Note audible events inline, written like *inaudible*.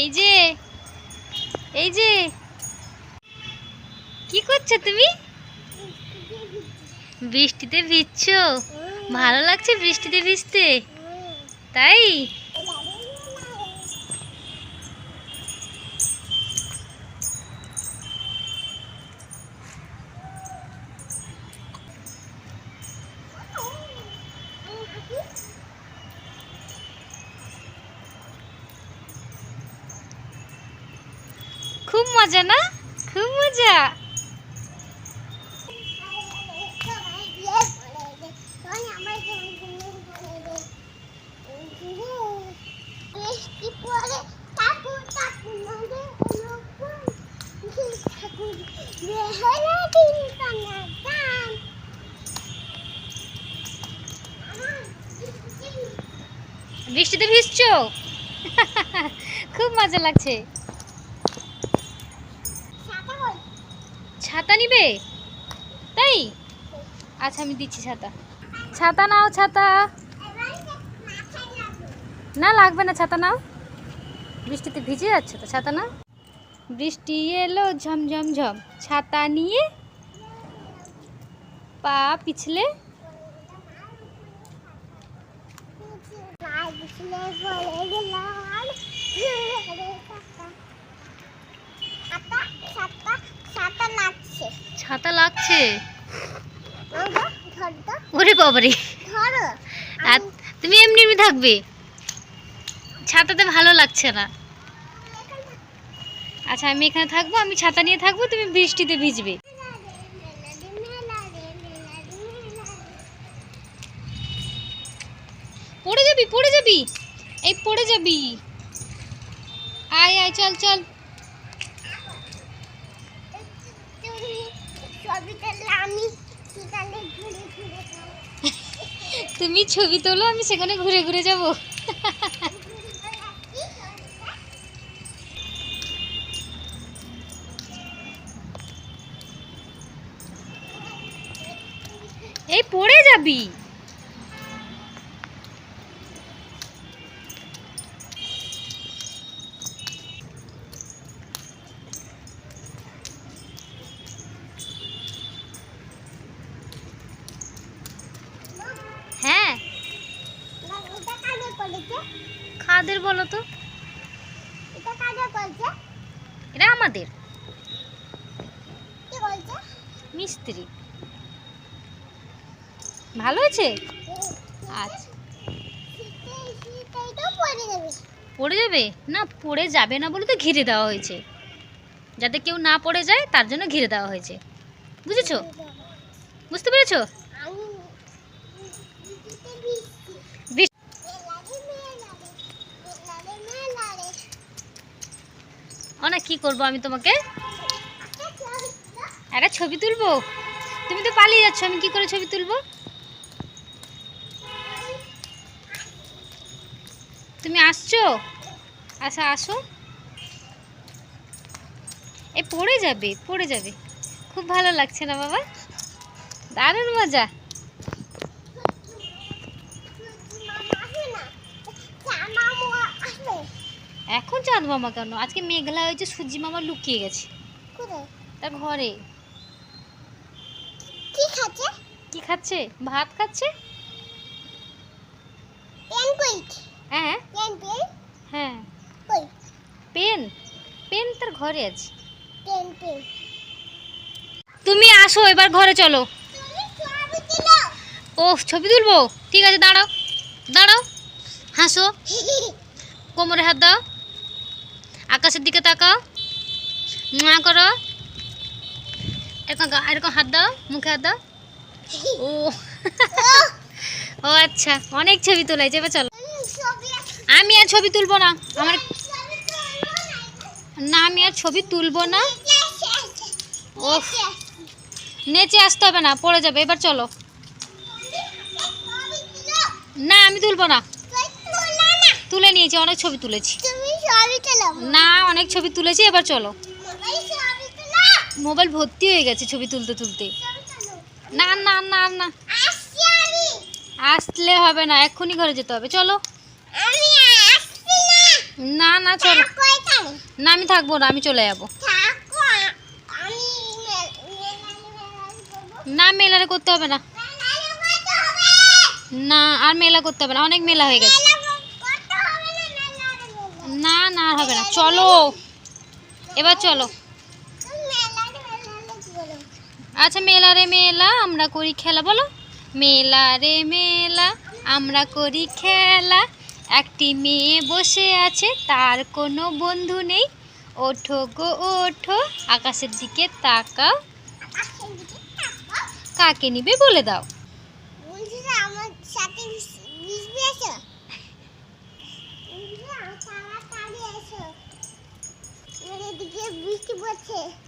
এই যে এই যে। কি করছ তুমি? বৃষ্টিতে ভিজছো। ভালো লাগছে বৃষ্টিতে ভিজতে? তাই? খুব মজা না? খুব মজা। বৃষ্টিতে ভিজছো? খুব মজা লাগছে। ছাতা নিবে? তাই? আচ্ছা আমি দিচ্ছি ছাতা। ছাতা নাও, ছাতা। না, লাগবে না, ছাতা নাও। বৃষ্টিতে ভিজে যাচ্ছে তো, ছাতা না বৃষ্টি এলো ঝমঝম ঝম। ছাতা নিয়ে পা পিছলে ছাতা। লাগছে। ওরে বাবারে। আর তুমি এমনি এমনি থাকবে। ছাতাতে ভালো লাগছে না। আচ্ছা আমি এখানে থাকব আমি ছাতা নিয়ে থাকব তুমি বৃষ্টিতে ভিজবে। পড়ে যাবি পড়ে যাবি। এই পড়ে যাবি। আয় আয় চল চল। তুমি ছবি তোলো আমি সেখানে ঘুরে ঘুরে যাব। এই পড়ে যাবি। খাদের বলো তো। এটা আমাদের। মিস্ত্রি। ভালো আছে আচ্ছা। পড়ে যাবে। না পড়ে যাবে না বলে তো ঘিরে দেওয়া হয়েছে। যাতে কেউ না পড়ে যায় তার জন্য ঘিরে দেওয়া হয়েছে। বুঝেছ? বুঝতে পেরেছ বৃষ্টি অনেক কি করব আমি তোমাকে? একটা ছবি তুলবো? তুমি তো পালিয়ে যাচ্ছ, আমি কি করে ছবি তুলবো? তুমি আসছো? আচ্ছা আসো। এ, পড়ে যাবে পড়ে যাবে। খুব ভালো লাগছে না বাবা? দারুণ মজা। এখন চাঁদ মামা কেন? আজকে মেঘলা হয়েছে সূর্যি মামা লুকিয়ে গেছে। তার ঘরে। কি খাচ্ছে? ভাত খাচ্ছে? হ্যাঁ। হ্যাঁ। পেন। পেন তার ঘরে আছে। তুমি আসো এবার ঘরে চলো। ও ছবি তুলবো? ঠিক আছে দাঁড়াও। দাঁড়াও। হাসো। *laughs* কোমরে হাত দাও। আকাশের দিকে তাকাও। মা করো। এরকম এরকম হাত দাও, মুখে হাত দাও। ও। ও আচ্ছা অনেক ছবি তোলাইছে এবার চলো। আমি আর ছবি তুলবো না। আমার না, আমি আর ছবি তুলবো না। ও নেচে আসতে হবে না, পড়ে যাবে, এবার চলো। না, আমি তুলবো না। তুলে নিয়েছি, অনেক ছবি তুলেছি। না অনেক ছবি তুলেছি এবার চলো। মোবাইল ভর্তি হয়ে গেছে ছবি তুলতে তুলতে। না না না না। আসলে হবে না এক্ষুনি ঘরে যেতে হবে চলো। না। না চলো। না আমি থাকব না আমি চলে যাব। না মেলারে করতে হবে না। মেলালি করতে হবে। না আর মেলা করতে হবে না অনেক মেলা হয়ে গেছে মেলা করতে হবে না, মেলালি মেলালি। না না হবে না। চলো। এবার চলো। আচ্ছা মেলা রে মেলা, আমরা করি খেলা, বলো। মেলা রে মেলা, আমরা করি খেলা। একটি মেয়ে বসে আছে, তার কোনো বন্ধু নেই। ওঠো গো, ওঠো, আকাশের দিকে তাকাও। আকাশের দিকে তাকাও। কাকে নিবে বলে দাও। আমার সাথে যে আমার তাড়াতাড়ি এসো আমার এদিকে বৃষ্টি পড়ছে